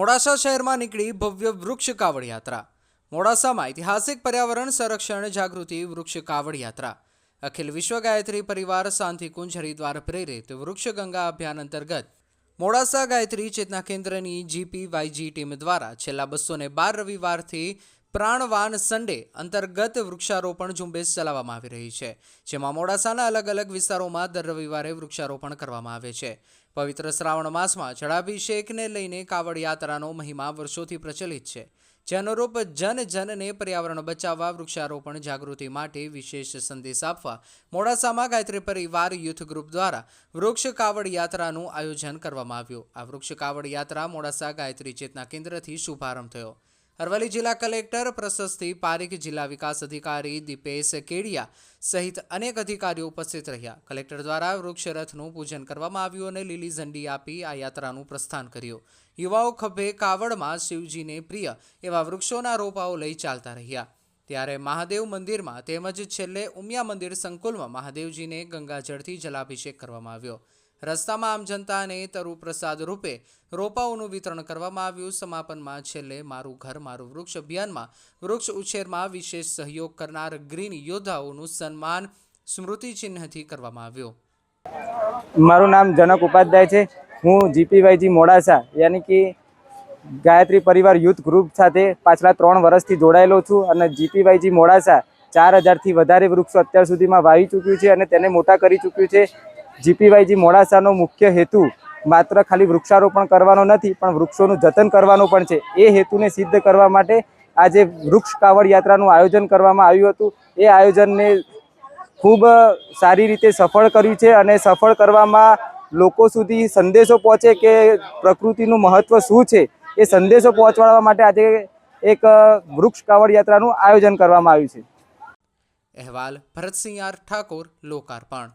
મોડાસા શહેરમાં નીકળી ભવ્ય વૃક્ષ કાવડ યાત્રા મોડાસામાં ઐતિહાસિક પર્યાવરણ સંરક્ષણ જાગૃતિ વૃક્ષ કાવડ યાત્રા અખિલ વિશ્વ ગાયત્રી પરિવાર શાંતિકુંજ હરિદ્વાર પ્રેરિત વૃક્ષ ગંગા અભિયાન અંતર્ગત મોડાસા ગાયત્રી ચેતના કેન્દ્રની જીપીવાયજી ટીમ દ્વારા છેલ્લા બસો બાર રવિવારથી પ્રાણવાન સન્ડે અંતર્ગત વૃક્ષારોપણ ઝુંબેશ ચલાવવામાં આવી રહી છે, જેમાં મોડાસાના અલગ અલગ વિસ્તારોમાં દર રવિવારે વૃક્ષારોપણ કરવામાં આવે છે. પવિત્ર શ્રાવણ માસમાં જળાભિષેકને લઈને કાવડ યાત્રાનો મહિમા વર્ષોથી પ્રચલિત છે. જે અનુરૂપ જન જનને પર્યાવરણ બચાવવા, વૃક્ષારોપણ જાગૃતિ માટે વિશેષ સંદેશ આપવા મોડાસામાં ગાયત્રી પરિવાર યુથ ગ્રુપ દ્વારા વૃક્ષ કાવડ યાત્રાનું આયોજન કરવામાં આવ્યું. આ વૃક્ષ કાવડ યાત્રા મોડાસા ગાયત્રી ચેતના કેન્દ્રથી શુભારંભ થયો. અરવલ્લી જિલ્લા કલેક્ટર પ્રશસ્તિ પારીખ જિલ્લા વિકાસ અધિકારી દીપેશ કેડિયા સહિત અનેક અધિકારીઓ ઉપસ્થિત રહ્યા. કલેક્ટર દ્વારા વૃક્ષરથનું પૂજન કરવામાં આવ્યું અને લીલી ઝંડી આપી આ યાત્રાનું પ્રસ્થાન કર્યું. યુવાઓ ખભે કાવડમાં શિવજીને પ્રિય એવા વૃક્ષોના રોપાઓ લઈ ચાલતા રહ્યા. ત્યારે મહાદેવ મંદિરમાં તેમજ છેલ્લે ઉમિયા મંદિર સંકુલમાં મહાદેવજીને ગંગાજળથી જલાભિષેક કરવામાં આવ્યો. રસ્તામાં આમ જનતાને તરુ પ્રસાદ રૂપે રોપાઓનું વિતરણ કરવામાં આવ્યું. સમાપનમાં છેલ્લે મારું ઘર, મારું વૃક્ષ અભિયાનમાં વૃક્ષ ઉછેરમાં વિશેષ સહયોગ કરનાર ગ્રીન યોદ્ધાઓનું સન્માન સ્મૃતિ ચિહ્નથી કરવામાં આવ્યું. મારું નામ જનક ઉપાધ્યાય છે. હું જીપીવાયજી મોડાસા, યાની કે ગાયત્રી પરિવાર યુથ ગ્રુપ સાથે પાછલા ત્રણ વર્ષથી જોડાયેલો છું અને જીપીવાયજી મોડાસા ચાર હજારથી વધારે વૃક્ષો અત્યાર સુધીમાં વાવી ચૂક્યું છે અને તેને મોટા કરી ચૂક્યું છે. જીપીવાયજી મોડાસાનો મુખ્ય હેતુ માત્ર ખાલી વૃક્ષારોપણ કરવાનો નથી, પણ વૃક્ષોનું જતન કરવાનો પણ છે. એ હેતુને સિદ્ધ કરવા માટે આજે વૃક્ષ કાવડ યાત્રાનું આયોજન કરવામાં આવ્યું હતું. એ આયોજનને ખૂબ સારી રીતે સફળ કર્યું છે અને સફળ કરવામાં લોકો સુધી સંદેશો પહોંચે કે પ્રકૃતિનું મહત્ત્વ શું છે, એ સંદેશો પહોંચાડવા માટે આજે એક વૃક્ષ કાવડ યાત્રાનું આયોજન કરવામાં આવ્યું છે. અહેવાલ ભરતસિંહ આર ઠાકોર, લોકાર્પણ.